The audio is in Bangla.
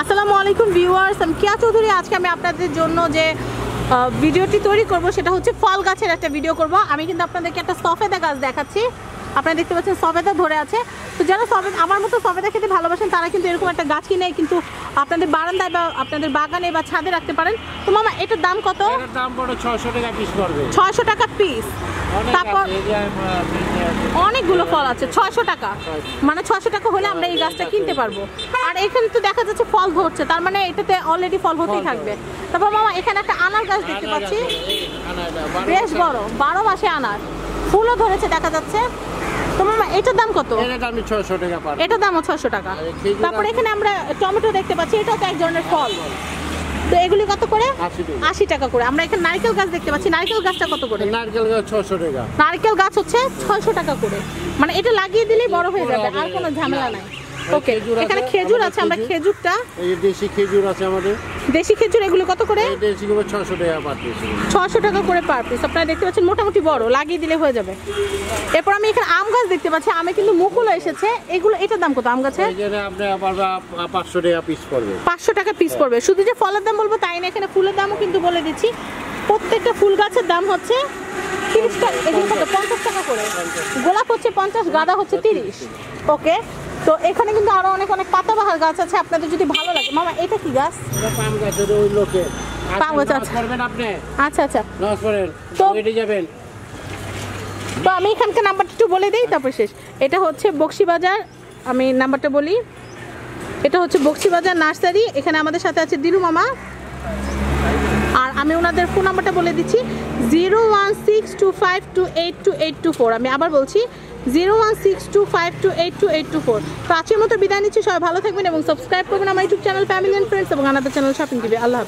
আসসালামু আলাইকুম ভিউয়ার্স, আমি কিয়া চৌধুরী। আজকে আমি আপনাদের জন্য যে ভিডিওটি তৈরি করব, সেটা হচ্ছে ফল গাছের একটা ভিডিও করব। আমি কিন্তু আপনাদেরকে একটা সফেদা গাছ দেখাচ্ছি। আপনারা দেখতে পাচ্ছেন সবেদা ধরে আছে। তো যারা সবে আমার মতো সবেদা খেতে ভালোবাসেন তারা কিন্তু এরকম একটা গাছ কিনে কিন্তু আপনাদের বারান্দায় বা আপনাদের বাগানে বা ছাদে রাখতে পারেন। তো মামা এটার দাম কত? এটার দাম পড়ে ছশো টাকা পিস পড়বে। ছয়শো টাকা পিস তারপর। অনেকগুলো ফল আছে ছয়শো টাকা। মানে ছয়শো টাকা হলে আমরা এই গাছটা কিনতে পারব। আর এখানে তো দেখা যাচ্ছে ফল ধরছে তার মানে এটাতে অলরেডি ফল হতেই থাকবে। তারপর মামা এখানে একটা আনার গাছ দেখতে পাচ্ছি। বেশ বড় বারো মাসে আনার। ফুলও ধরেছে দেখা যাচ্ছে। তো মামা এটার দাম কত? এটার দাম 600 টাকা পার এটার দামও ছয়শো টাকা। আর তারপরে এখানে আমরা টমেটো দেখতে পাচ্ছি এটাও তো এক ধরনের ফল। তো এগুলি কত করে? আশি টাকা। আশি টাকা করে। আমরা এখানে নারকেল গাছ দেখতে পাচ্ছি। নারকেল গাছটা কত করে? নারকেল গাছ ছশো টাকা। নারকেল গাছ হচ্ছে ছয়শো টাকা করে। মানে এটা লাগিয়ে দিলেই বড় হয়ে যাবে আর কোনো ঝামেলা নাই। ওকে খেজুর এখানে খেজুর আছে আমরা খেজুরটা? এই দেশি খেজুর আছে আমাদের। দেশি খেজুর এগুলো কত করে? এই দেশি গুলো ছশো টাকা পার পিস ছশো টাকা করে পার পিস আপনারা দেখতে পাচ্ছেন মোটামুটি বড় লাগিয়ে দিলে হয়ে যাবে। এরপর আমি এখানে আম গাছ দেখতে পাচ্ছি আমে কিন্তু মুকুল এসেছে। এগুলো এটার দাম কত আম গাছে পাঁচশো টাকা পিস পড়বে। পাঁচশো টাকা পিস পড়বে। শুধু যে ফলের দাম বলব তাই না এখানে ফুলের দামও কিন্তু বলে দিচ্ছি। প্রত্যেকটা ফুল গাছের দাম হচ্ছে তিরিশ টাকা এগুলো পঞ্চাশ টাকা করে। গোলাপ হচ্ছে পঞ্চাশ গাঁদা হচ্ছে তিরিশ। ওকে তো এখানে কিন্তু আরও অনেক অনেক পাতাবাহার গাছ আছে আপনাদের যদি ভালো লাগে। মামা এটা কি গাছ? পাম গাছের ওই লোকে পাম গাছ আছে। করবেন আপনি? আচ্ছা আচ্ছা। নামাজ পড়েন তো- ওইটি যাবেন। তো আমি এখানকার নাম্বারটা একটু বলে দিই তারপর শেষ। এটা হচ্ছে বক্সিবাজার আমি নাম্বারটা বলি। এটা হচ্ছে বক্সিবাজার নার্সারি এখানে আমাদের সাথে আছে দিরু মামা। আর আমি ওনাদের ফোন নাম্বারটা বলে দিচ্ছি zero one six two five two eight two eight two four. আমি আবার বলছি zero one six two five two eight two eight two four. তো আজকের মতো বিদায় নিচ্ছি। সবাই ভালো থাকবেন এবং সাবস্ক্রাইব করবেন আমার YouTube channel family and friends এবং আনাদের চ্যানেল শপিং টিভি। আল্লাহ।